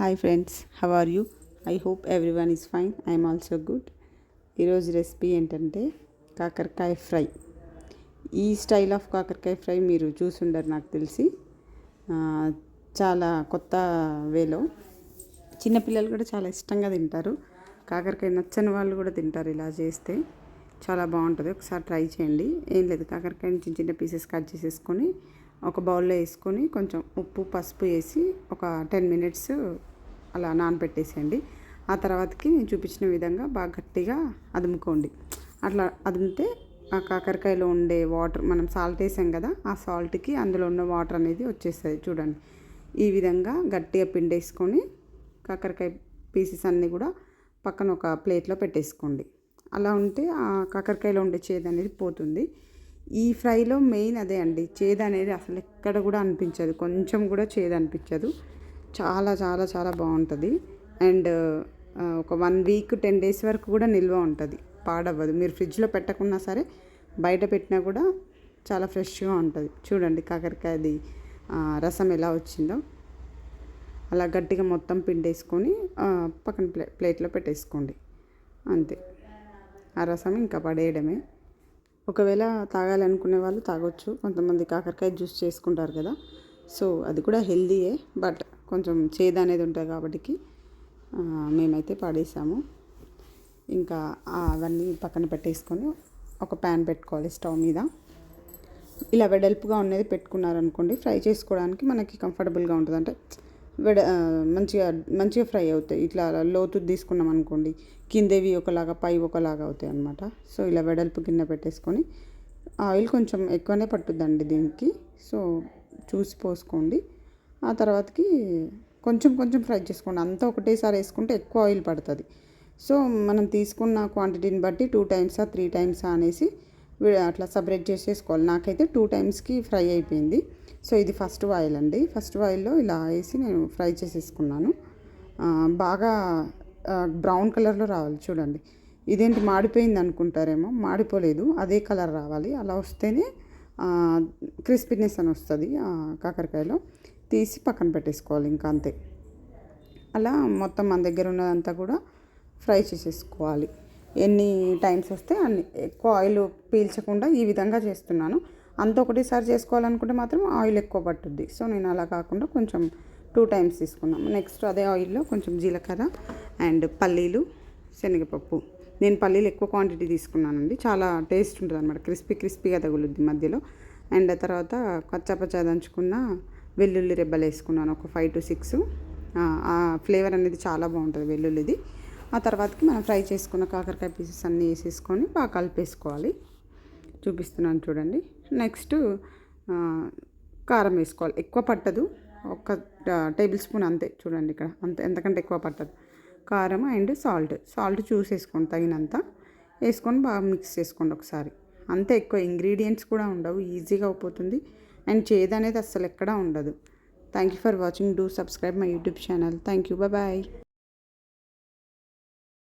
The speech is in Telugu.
Hi friends how are you I hope everyone is fine I'm also good ఈరోజు రెసిపీ ఏంటంటే కాకరకాయ ఫ్రై. ఈ స్టైల్ ఆఫ్ కాకరకాయ ఫ్రై మీరు చూసుండరు నాకు తెలిసి. చాలా కొత్త వేలో. చిన్నపిల్లలు కూడా చాలా ఇష్టంగా తింటారు. కాకరకాయ నచ్చని వాళ్ళు కూడా తింటారు ఇలా చేస్తే. చాలా బాగుంటుంది. ఒకసారి ట్రై చేయండి. ఏం లేదు కాకరకాయని చిన్న చిన్న పీసెస్ కట్ చేసేసుకొని ఒక బౌల్లో వేసుకొని కొంచెం ఉప్పు పసుపు వేసి ఒక టెన్ మినిట్స్ అలా నానబెట్టేసేయండి. ఆ తర్వాతకి నేను చూపించిన విధంగా బాగా గట్టిగా అదుముకోండి. అట్లా అదిమితే ఆ కాకరకాయలో ఉండే వాటర్ మనం సాల్ట్ వేసాం కదా ఆ సాల్ట్కి అందులో ఉన్న వాటర్ అనేది వచ్చేస్తుంది చూడండి. ఈ విధంగా గట్టిగా పిండేసుకొని కాకరకాయ పీసెస్ అన్నీ కూడా పక్కన ఒక ప్లేట్లో పెట్టేసుకోండి. అలా ఉంటే ఆ కాకరకాయలో ఉండే చేదు అనేది పోతుంది. ఈ ఫ్రైలో మెయిన్ అదే అండి చేదు అనేది అసలు ఎక్కడ కూడా అనిపించదు కొంచెం కూడా చేదు అనిపించదు. చాలా చాలా చాలా బాగుంటుంది. అండ్ ఒక వన్ వీక్ టెన్ డేస్ వరకు కూడా నిల్వ ఉంటుంది. పాడవ్వదు. మీరు ఫ్రిడ్జ్లో పెట్టకున్నా సరే బయట పెట్టినా కూడా చాలా ఫ్రెష్గా ఉంటుంది. చూడండి కాకరకాయది రసం ఎలా వచ్చిందో. అలా గట్టిగా మొత్తం పిండేసుకొని పక్కన ప్లే ప్లేట్లో పెట్టేసుకోండి. అంతే. ఆ రసం ఇంకా పడేయడమే. ఒకవేళ తాగాలనుకునే వాళ్ళు తాగొచ్చు. కొంతమంది కాకరకాయ జ్యూస్ చేసుకుంటారు కదా. సో అది కూడా హెల్దీయే బట్ కొంచెం చేదు అనేది ఉంటుంది కాబట్టి మేమైతే పడేసాము. ఇంకా అవన్నీ పక్కన పెట్టేసుకొని ఒక ప్యాన్ పెట్టుకోవాలి స్టవ్ మీద. ఇలా వెడల్పుగా ఉన్నది పెట్టుకున్నారనుకోండి ఫ్రై చేసుకోవడానికి మనకి కంఫర్టబుల్గా ఉంటుంది. అంటే వెడ మంచిగా మంచిగా ఫ్రై అవుతాయి. ఇట్లా లోతు తీసుకున్నాం అనుకోండి కిందేవి ఒకలాగా పై ఒకలాగా అవుతాయి అనమాట సో ఇలా వెడల్పు కింద పెట్టేసుకొని ఆయిల్ కొంచెం ఎక్కువనే పట్టుద్దండి దీనికి. సో చూసి పోసుకోండి. ఆ తర్వాతకి కొంచెం కొంచెం ఫ్రై చేసుకోండి. అంతా ఒకటేసారి వేసుకుంటే ఎక్కువ ఆయిల్ పడుతుంది. సో మనం తీసుకున్న క్వాంటిటీని బట్టి టూ టైమ్సా త్రీ టైమ్సా అనేసి అట్లా సపరేట్ చేసేసుకోవాలి. నాకైతే టూ టైమ్స్కి ఫ్రై అయిపోయింది. సో ఇది ఫస్ట్ ఆయిల్ అండి. ఫస్ట్ ఆయిల్లో ఇలా వేసి నేను ఫ్రై చేసేసుకున్నాను. బాగా బ్రౌన్ కలర్లో రావాలి చూడండి. ఇదేంటి మాడిపోయింది అనుకుంటారేమో? మాడిపోలేదు. అదే కలర్ రావాలి. అలా వస్తేనే క్రిస్పీనెస్ అని వస్తుంది కాకరకాయలో. తీసి పక్కన పెట్టేసుకోవాలి ఇంకా అంతే. అలా మొత్తం మన దగ్గర ఉన్నదంతా కూడా ఫ్రై చేసేసుకోవాలి. ఎన్ని టైమ్స్ వస్తే అన్ని ఎక్కువ ఆయిల్ పీల్చకుండా ఈ విధంగా చేస్తున్నాను. అంత ఒకటేసారి చేసుకోవాలనుకుంటే మాత్రం ఆయిల్ ఎక్కువ పట్టుద్ది. సో నేను అలా కాకుండా కొంచెం టూ టైమ్స్ తీసుకున్నాను. నెక్స్ట్ అదే ఆయిల్లో కొంచెం జీలకర్ర అండ్ పల్లీలు శనగపప్పు. నేను పల్లీలు ఎక్కువ క్వాంటిటీ తీసుకున్నానండి. చాలా టేస్ట్ ఉంటుంది అనమాట క్రిస్పీ క్రిస్పీగా తగులుద్ది మధ్యలో. అండ్ తర్వాత కచ్చాపచ్చా దంచుకున్న వెల్లుల్లి రెబ్బలు వేసుకున్నాను ఒక ఫైవ్ టు సిక్స్ ఆ ఫ్లేవర్ అనేది చాలా బాగుంటుంది వెల్లుల్లిది. ఆ తర్వాతకి మనం ఫ్రై చేసుకున్న కాకరకాయ పీసెస్ అన్నీ వేసేసుకొని బాగా కలిపేసుకోవాలి. చూపిస్తున్నాను చూడండి. నెక్స్ట్ కారం వేసుకోవాలి. ఎక్కువ పట్టదు. ఒక టేబుల్ స్పూన్ అంతే చూడండి ఇక్కడ. అంతే ఎంతకంటే ఎక్కువ పట్టదు. కారం అండ్ సాల్ట్ సాల్ట్ చూసేసుకోండి తగినంత. వేసుకొని బాగా మిక్స్ చేసుకోండి ఒకసారి. అంతే ఎక్కువ ఇంగ్రీడియంట్స్ కూడా ఉండవు. ఈజీగా అయిపోతుంది. అండ్ చేదు అనేది అస్సలు ఎక్కడా ఉండదు. Thank you for watching do subscribe my YouTube channel thank you bye